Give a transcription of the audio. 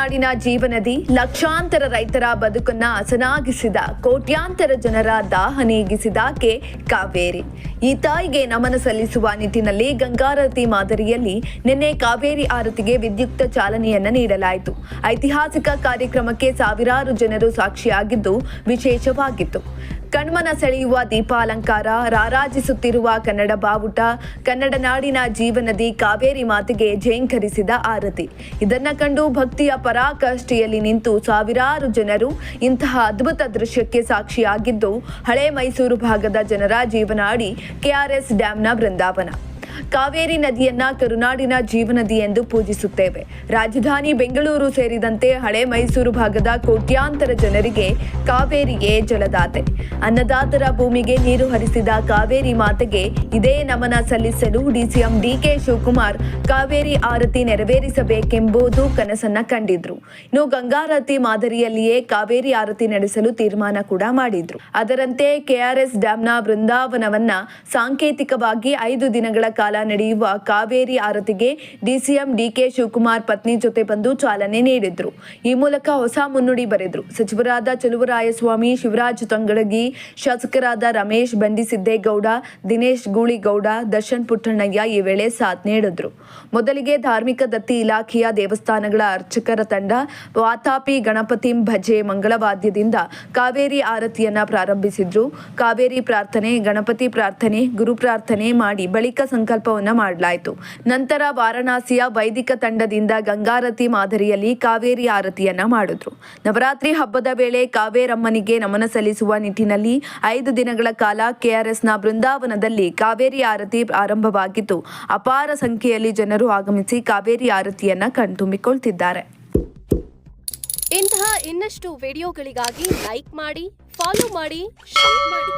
ಮಲೆನಾಡಿನ ಜೀವನದಿ ಲಕ್ಷಾಂತರ ರೈತರ ಬದುಕನ್ನ ಹಸನಾಗಿಸಿದ ಕೋಟ್ಯಾಂತರ ಜನರ ದಾಹ ನೀಗಿಸಿದಾಕೆ ಕಾವೇರಿ. ಈ ತಾಯಿಗೆ ನಮನ ಸಲ್ಲಿಸುವ ನಿಟ್ಟಿನಲ್ಲಿ ಗಂಗಾರತಿ ಮಾದರಿಯಲ್ಲಿ ನಿನ್ನೆ ಕಾವೇರಿ ಆರತಿಗೆ ವಿದ್ಯುಕ್ತ ಚಾಲನೆಯನ್ನ ನೀಡಲಾಯಿತು. ಐತಿಹಾಸಿಕ ಕಾರ್ಯಕ್ರಮಕ್ಕೆ ಸಾವಿರಾರು ಜನರು ಸಾಕ್ಷಿಯಾಗಿದ್ದು ವಿಶೇಷವಾಗಿತ್ತು. ಕಣ್ಮನ ಸೆಳೆಯುವ ದೀಪಾಲಂಕಾರ, ರಾರಾಜಿಸುತ್ತಿರುವ ಕನ್ನಡ ಬಾವುಟ, ಕನ್ನಡ ನಾಡಿನ ಜೀವನದಿ ಕಾವೇರಿ ಮಾತಿಗೆ ಝೇಂಕರಿಸಿದ ಆರತಿ. ಇದನ್ನ ಕಂಡು ಭಕ್ತಿಯ ಪರಾಕಾಷ್ಠೆಯಲ್ಲಿ ನಿಂತು ಸಾವಿರಾರು ಜನರು ಇಂತಹ ಅದ್ಭುತ ದೃಶ್ಯಕ್ಕೆ ಸಾಕ್ಷಿಯಾಗಿದ್ದು, ಹಳೆ ಮೈಸೂರು ಭಾಗದ ಜನರ ಜೀವನಾಡಿ ಕೆಆರ್ಎಸ್ ಡ್ಯಾಂನ ಬೃಂದಾವನ ಕಾವೇರಿ ನದಿಯನ್ನ ಕರುನಾಡಿನ ಜೀವನದಿ ಎಂದು ಪೂಜಿಸುತ್ತೇವೆ. ರಾಜಧಾನಿ ಬೆಂಗಳೂರು ಸೇರಿದಂತೆ ಹಳೆ ಮೈಸೂರು ಭಾಗದ ಕೋಟ್ಯಾಂತರ ಜನರಿಗೆ ಕಾವೇರಿಯೇ ಜಲದಾತೆ. ಅನ್ನದಾತರ ಭೂಮಿಗೆ ನೀರು ಹರಿಸಿದ ಕಾವೇರಿ ಮಾತೆಗೆ ಇದೇ ನಮನ ಸಲ್ಲಿಸಲು ಡಿಸಿಎಂ ಡಿಕೆ ಶಿವಕುಮಾರ್ ಕಾವೇರಿ ಆರತಿ ನೆರವೇರಿಸಬೇಕೆಂಬುದು ಕನಸನ್ನ ಕಂಡಿದ್ರು. ಇನ್ನು ಗಂಗಾರತಿ ಮಾದರಿಯಲ್ಲಿಯೇ ಕಾವೇರಿ ಆರತಿ ನಡೆಸಲು ತೀರ್ಮಾನ ಕೂಡ ಮಾಡಿದ್ರು. ಅದರಂತೆ ಕೆಆರ್ಎಸ್ ಡ್ಯಾಂನ ಬೃಂದಾವನವನ್ನ ಸಾಂಕೇತಿಕವಾಗಿ ಐದು ದಿನಗಳ ಕಾಲ ನಡೆಯುವ ಕಾವೇರಿ ಆರತಿಗೆ ಡಿಸಿಎಂ ಡಿಕೆ ಶಿವಕುಮಾರ್ ಪತ್ನಿ ಜೊತೆ ಬಂದು ಚಾಲನೆ ನೀಡಿದ್ರು. ಈ ಮೂಲಕ ಹೊಸ ಮುನ್ನುಡಿ ಬರೆದ್ರು. ಸಚಿವರಾದ ಚಲುವರಾಯಸ್ವಾಮಿ, ಶಿವರಾಜ್ ತಂಗಡಗಿ, ಶಾಸಕರಾದ ರಮೇಶ್ ಬಂಡಿಸಿದ್ದೇಗೌಡ, ದಿನೇಶ್ ಗೂಳಿಗೌಡ, ದರ್ಶನ್ ಪುಟ್ಟಣ್ಣಯ್ಯ ಈ ವೇಳೆ ಸಾಥ್ ನೀಡಿದ್ರು. ಮೊದಲಿಗೆ ಧಾರ್ಮಿಕ ದತ್ತಿ ಇಲಾಖೆಯ ದೇವಸ್ಥಾನಗಳ ಅರ್ಚಕರ ತಂಡ, ವಾತಾಪಿ ಗಣಪತಿ ಭಜೆ ಮಂಗಳವಾದ್ಯದಿಂದ ಕಾವೇರಿ ಆರತಿಯನ್ನ ಪ್ರಾರಂಭಿಸಿದ್ರು. ಕಾವೇರಿ ಪ್ರಾರ್ಥನೆ, ಗಣಪತಿ ಪ್ರಾರ್ಥನೆ, ಗುರು ಪ್ರಾರ್ಥನೆ ಮಾಡಿ ಬಳಿಕ ಸಂಕಲ್ಪವನ್ನ ಮಾಡಲಾಯಿತು. ನಂತರ ವಾರಣಾಸಿಯ ವೈದಿಕ ತಂಡದಿಂದ ಗಂಗಾರತಿ ಮಾದರಿಯಲ್ಲಿ ಕಾವೇರಿ ಆರತಿಯನ್ನ ಮಾಡಿದ್ರು. ನವರಾತ್ರಿ ಹಬ್ಬದ ವೇಳೆ ಕಾವೇರಮ್ಮನಿಗೆ ನಮನ ಸಲ್ಲಿಸುವ ನಿಟ್ಟಿನಲ್ಲಿ ಐದು ದಿನಗಳ ಕಾಲ ಕೆಆರ್ಎಸ್ನ ಬೃಂದಾವನದಲ್ಲಿ ಕಾವೇರಿ ಆರತಿ ಆರಂಭವಾಗಿದ್ದು ಅಪಾರ ಸಂಖ್ಯೆಯಲ್ಲಿ ಜನರು ಆಗಮಿಸಿ ಕಾವೇರಿ ಆರತಿಯನ್ನ ಕಣ್ತುಂಬಿಕೊಳ್ತಿದ್ದಾರೆ. ಇಂತಹ ಇನ್ನಷ್ಟು ವಿಡಿಯೋಗಳಿಗಾಗಿ ಲೈಕ್ ಮಾಡಿ, ಫಾಲೋ ಮಾಡಿ, ಶೇರ್ ಮಾಡಿ.